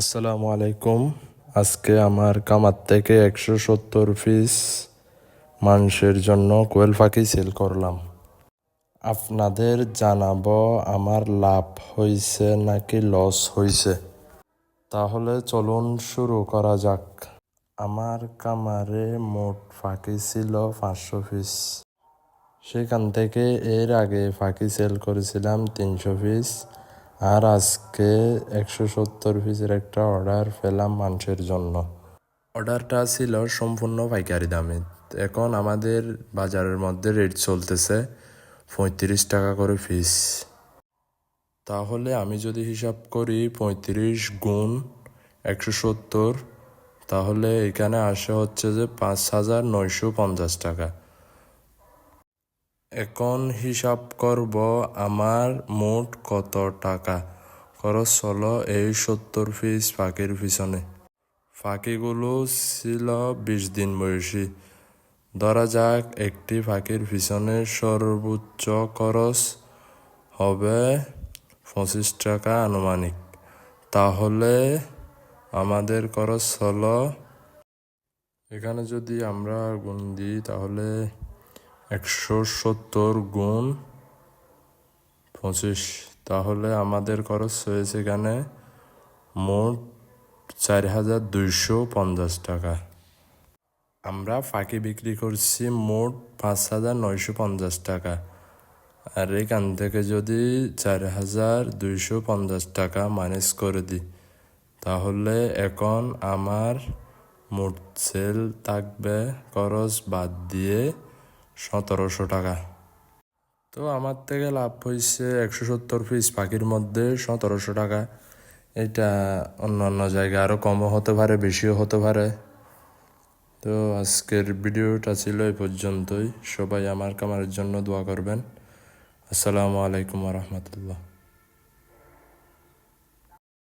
আসসালামু আলাইকুম। আজকে আমার কামার থেকে একশো সত্তর পিস মানুষের জন্য কোয়েল পাখি সেল করলাম। আপনাদের জানাব আমার লাভ হয়েছে নাকি লস হয়েছে তাহলে চলুন শুরু করা যাক। আমার কামারে মোট ফাঁকি ছিল পাঁচশো পিস। সেখান থেকে এর আগে ফাঁকি সেল করেছিলাম তিনশো পিস। আর আজকে একশো সত্তর পিসের একটা অর্ডার পেলাম মানুষের জন্য। অর্ডারটা ছিল সম্পূর্ণ পাইকারি দামে। এখন আমাদের বাজারের মধ্যে রেট চলতেছে পঁয়ত্রিশ টাকা করে পিস তাহলে আমি যদি হিসাব করি পঁয়ত্রিশ গুণ একশো সত্তর, তাহলে এখানে আসে হচ্ছে যে পাঁচ হাজার নয়শো পঞ্চাশ টাকা। এখন হিসাব করব আমার মোট কত টাকা? খরচ হলো এই সত্তর পিস পাখির পিছনে। পাখিগুলো ছিল বিশ দিন বয়সী। ধরা যাক একটি পাখির পিছনে সর্বোচ্চ খরচ হবে পঁচিশ টাকা আনুমানিক। তাহলে আমাদের খরচ হলো এখানে যদি আমরা গুণ দিই তাহলে একশো সত্তর গুণ পঁচিশ। তাহলে আমাদের খরচ হয়েছে এখানে মোট চার হাজার দুইশো পঞ্চাশ টাকা। আমরা ফাঁকি বিক্রি করছি মোট পাঁচ হাজার নয়শো পঞ্চাশ টাকা। আর এখান থেকে যদি চার হাজার দুইশো পঞ্চাশ টাকা মাইনাস করে দিই, তাহলে এখন আমার মোট সেল থাকবে খরচ বাদ দিয়ে সতেরোশো টাকা। তো আমার থেকে লাভ হয়েছে একশো সত্তর পিস পাখির মধ্যে সতেরোশো টাকা। এটা অন্য অন্য জায়গায় আরও কমও হতে পারে, বেশিও হতে পারে। তো আজকের ভিডিওটা ছিল এই পর্যন্তই। সবাই আমার কামারের জন্য দোয়া করবেন। আসসালামু আলাইকুম রহমতুল্লাহ।